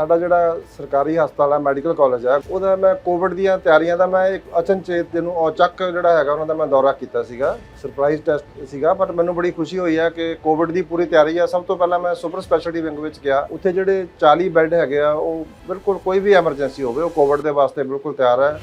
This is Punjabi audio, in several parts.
ਸਾਡਾ ਜਿਹੜਾ ਸਰਕਾਰੀ ਹਸਪਤਾਲ ਹੈ ਮੈਡੀਕਲ ਕਾਲਜ ਹੈ, ਉਹਦਾ ਮੈਂ ਕੋਵਿਡ ਦੀਆਂ ਤਿਆਰੀਆਂ ਦਾ ਮੈਂ ਇੱਕ ਅਚਨਚੇਤ ਨੂੰ ਔਚੱਕ ਜਿਹੜਾ ਹੈਗਾ, ਉਹਨਾਂ ਦਾ ਮੈਂ ਦੌਰਾ ਕੀਤਾ ਸੀਗਾ ਸਰਪ੍ਰਾਈਜ਼ ਟੈਸਟ ਸੀਗਾ ਪਰ ਮੈਨੂੰ ਬੜੀ ਖੁਸ਼ੀ ਹੋਈ ਹੈ ਕਿ ਕੋਵਿਡ ਦੀ ਪੂਰੀ ਤਿਆਰੀ ਹੈ। ਸਭ ਤੋਂ ਪਹਿਲਾਂ ਮੈਂ ਸੁਪਰ ਸਪੈਸ਼ਲਿਟੀ ਵਿੰਗ ਵਿੱਚ ਗਿਆ। ਉੱਥੇ ਜਿਹੜੇ 40 ਬੈੱਡ ਹੈਗੇ ਆ, ਉਹ ਬਿਲਕੁਲ ਕੋਈ ਵੀ ਐਮਰਜੈਂਸੀ ਹੋਵੇ, ਉਹ ਕੋਵਿਡ ਦੇ ਵਾਸਤੇ ਬਿਲਕੁਲ ਤਿਆਰ ਹੈ।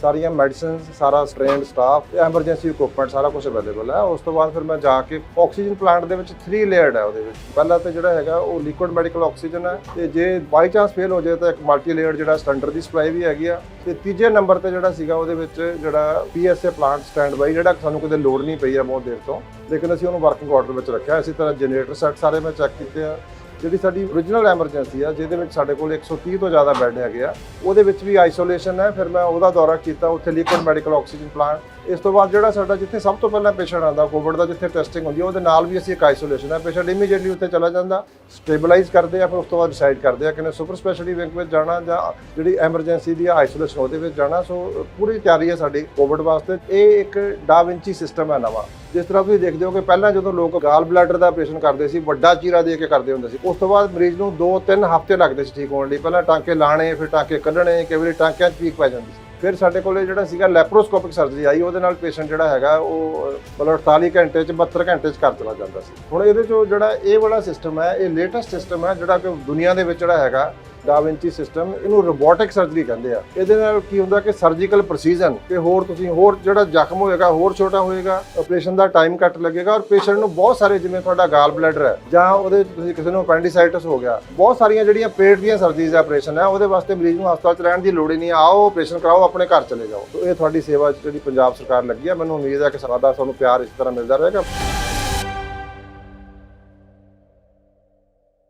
ਸਾਰੀਆਂ ਮੈਡੀਸਿਨਸ ਸਾਰਾ ਟ੍ਰੇਨਡ ਸਟਾਫ ਐਮਰਜੈਂਸੀ ਇਕਵਿਪਮੈਂਟ ਸਾਰਾ ਕੁਝ ਅਵੇਲੇਬਲ ਹੈ। ਉਸ ਤੋਂ ਬਾਅਦ ਫਿਰ ਮੈਂ ਜਾ ਕੇ ਆਕਸੀਜਨ ਪਲਾਂਟ ਦੇ ਵਿੱਚ 3 ਲੇਅਰਡ ਹੈ ਉਹਦੇ ਵਿੱਚ। ਪਹਿਲਾ ਤੇ ਜਿਹੜਾ ਹੈਗਾ ਉਹ ਲਿਕੁਇਡ ਮੈਡੀਕਲ ਆਕਸੀਜਨ ਹੈ ਤੇ ਜੇ ਬਾਈ ਚਾਂਸ ਫੇਲ ਹੋ ਜਾਏ ਤਾਂ ਇੱਕ ਮਲਟੀ ਲੇਅਰਡ ਜਿਹੜਾ ਸਟੈਂਡਰਡ ਦੀ ਸਪਲਾਈ ਵੀ ਹੈਗੀ ਆ। ਤੇ ਤੀਜੇ ਨੰਬਰ ਤੇ ਜਿਹੜਾ ਸੀਗਾ ਉਹਦੇ ਵਿੱਚ ਜਿਹੜਾ ਪੀਐਸਏ ਪਲਾਂਟ ਸਟੈਂਡ ਬਾਈ ਜਿਹੜਾ ਸਾਨੂੰ ਕਿਤੇ ਲੋਡ ਨਹੀਂ ਪਈ ਆ ਬਹੁਤ ਦੇਰ ਤੋਂ। ਲੇਕਿਨ ਅਸੀਂ ਉਹਨੂੰ ਵਰਕਿੰਗ ਆਰਡਰ ਵਿੱਚ ਰੱਖਿਆ। ਇਸੇ ਤਰ੍ਹਾਂ ਜਨਰੇਟਰ ਸੈੱਟ ਸਾਰੇ ਮੈਂ ਚੈੱਕ ਕੀਤੇ ਆ। ਜਿਹੜੀ ਸਾਡੀ origignal ਐਮਰਜੈਂਸੀ ਆ, ਜਿਹਦੇ ਵਿੱਚ ਸਾਡੇ ਕੋਲ 130 ਤੋਂ ਜ਼ਿਆਦਾ ਬੈੱਡ ਹੈਗੇ ਆ, ਉਹਦੇ ਵਿੱਚ ਵੀ ਆਈਸੋਲੇਸ਼ਨ ਹੈ। ਫਿਰ ਮੈਂ ਉਹਦਾ ਦੌਰਾ ਕੀਤਾ, ਉੱਥੇ ਲਿਕੁਇਡ ਮੈਡੀਕਲ ਆਕਸੀਜਨ ਪਲਾਂਟ ਇਸ ਤੋਂ ਬਾਅਦ ਜਿਹੜਾ ਸਾਡਾ ਜਿੱਥੇ ਸਭ ਤੋਂ ਪਹਿਲਾਂ ਪੇਸ਼ੈਂਟ ਆਉਂਦਾ ਕੋਵਿਡ ਦਾ ਜਿੱਥੇ ਟੈਸਟਿੰਗ ਹੁੰਦੀ ਹੈ ਉਹਦੇ ਨਾਲ ਵੀ ਅਸੀਂ ਇੱਕ ਆਈਸੋਲੇਸ਼ਨ ਹੈ। ਪੇਸ਼ੈਂਟ ਇਮੀਡੀਏਟਲੀ ਉੱਥੇ ਚਲਾ ਜਾਂਦਾ ਸਟੇਬਲਾਈਜ਼ ਕਰਦੇ ਆ, ਫਿਰ ਉਸ ਤੋਂ ਬਾਅਦ ਡਿਸਾਈਡ ਕਰਦੇ ਆ ਕਿ ਨੇ ਸੁਪਰ ਸਪੈਸ਼ਲਿਟੀ ਵਿੰਗ ਵਿੱਚ ਜਾਣਾ ਜਾਂ ਜਿਹੜੀ ਐਮਰਜੈਂਸੀ ਦੀ ਆਈਸੋਲੇਸ਼ਨ ਉਹਦੇ ਵਿੱਚ ਜਾਣਾ। ਸੋ ਪੂਰੀ ਤਿਆਰੀ ਹੈ ਸਾਡੀ ਕੋਵਿਡ ਵਾਸਤੇ। ਇਹ ਇੱਕ ਡਾ ਵਿੰਚੀ ਸਿਸਟਮ ਹੈ ਨਵਾਂ। ਜਿਸ ਤਰ੍ਹਾਂ ਤੁਸੀਂ ਦੇਖਦੇ ਹੋ ਕਿ ਪਹਿਲਾਂ ਜਦੋਂ ਲੋਕ ਗਾਲ ਬਲੈਡਰ ਦਾ ਆਪਰੇਸ਼ਨ ਕਰਦੇ ਸੀ, ਵੱਡਾ ਚੀਰਾ ਦੇ ਕੇ ਕਰਦੇ ਹੁੰਦੇ ਸੀ, ਉਸ ਤੋਂ ਬਾਅਦ ਮਰੀਜ਼ ਨੂੰ 2-3 ਹਫ਼ਤੇ ਲੱਗਦੇ ਸੀ ਠੀਕ ਹੋਣ ਲਈ। ਪਹਿਲਾਂ ਟਾਂਕੇ ਲਾਣੇ, ਫਿਰ ਟਾਂਕੇ ਕੱਢਣੇ, ਕਈ ਵਾਰੀ ਟਾਂਕਿਆਂ 'ਚ ਪੀਕ ਪੈ ਜਾਂਦੀ ਸੀ। ਫਿਰ ਸਾਡੇ ਕੋਲੇ ਜਿਹੜਾ ਸੀਗਾ ਲੈਪਰੋਸਕੋਪਿਕ ਸਰਜਰੀ ਆਈ, ਉਹਦੇ ਨਾਲ ਪੇਸ਼ੈਂਟ ਜਿਹੜਾ ਹੈਗਾ, ਉਹ ਮਤਲਬ 48 ਘੰਟੇ 'ਚ 72 ਘੰਟੇ 'ਚ ਕਰ ਚਲਾ ਜਾਂਦਾ ਸੀ। ਹੁਣ ਇਹਦੇ 'ਚੋਂ ਜਿਹੜਾ ਇਹ ਵਾਲਾ ਸਿਸਟਮ ਹੈ, ਇਹ ਲੇਟੈਸਟ ਸਿਸਟਮ ਹੈ, ਜਿਹੜਾ ਕਿ ਦੁਨੀਆ ਦੇ ਵਿੱਚ ਜਿਹੜਾ ਹੈਗਾ ਡਾਵਿੰਚੀ ਸਿਸਟਮ ਇਹਨੂੰ ਰੋਬੋਟਿਕ ਸਰਜਰੀ ਕਹਿੰਦੇ ਆ। ਇਹਦੇ ਨਾਲ ਕੀ ਹੁੰਦਾ ਕਿ ਸਰਜੀਕਲ ਪ੍ਰੈਸੀਜਨ ਤੇ ਹੋਰ ਤੁਸੀਂ ਹੋਰ ਜਿਹੜਾ ਜ਼ਖਮ ਹੋਏਗਾ, ਹੋਰ ਛੋਟਾ ਹੋਏਗਾ ਆਪਰੇਸ਼ਨ ਦਾ ਟਾਈਮ ਘੱਟ ਲੱਗੇਗਾ ਔਰ ਪੇਸ਼ੈਂਟ ਨੂੰ ਬਹੁਤ ਸਾਰੇ ਜਿਵੇਂ ਤੁਹਾਡਾ ਗਾਲ ਬਲੈਡਰ ਹੈ, ਜਾਂ ਉਹਦੇ ਤੁਸੀਂ ਕਿਸੇ ਨੂੰ appendicitis ਹੋ ਗਿਆ, ਬਹੁਤ ਸਾਰੀਆਂ ਜਿਹੜੀਆਂ ਪੇਟ ਦੀਆਂ ਸਰਜਰੀਜ਼ ਦਾ ਆਪਰੇਸ਼ਨ ਹੈ, ਉਹਦੇ ਵਾਸਤੇ ਮਰੀਜ਼ ਨੂੰ ਹਸਪਤਾਲ ਚ ਰਹਿਣ ਦੀ ਲੋੜ ਹੀ ਨਹੀਂ, ਆਓ ਆਪਰੇਸ਼ਨ ਕਰਾਓ, ਆਪਣੇ ਘਰ ਚਲੇ ਜਾਓ। ਇਹ ਤੁਹਾਡੀ ਸੇਵਾ ਜਿਹੜੀ ਪੰਜਾਬ ਸਰਕਾਰ ਲੱਗੀ ਹੈ, ਮੈਨੂੰ ਉਮੀਦ ਹੈ ਕਿ ਸਾਡਾ ਤੁਹਾਨੂੰ ਪਿਆਰ ਇਸ ਤਰ੍ਹਾਂ ਮਿਲਦਾ ਰਹੇਗਾ।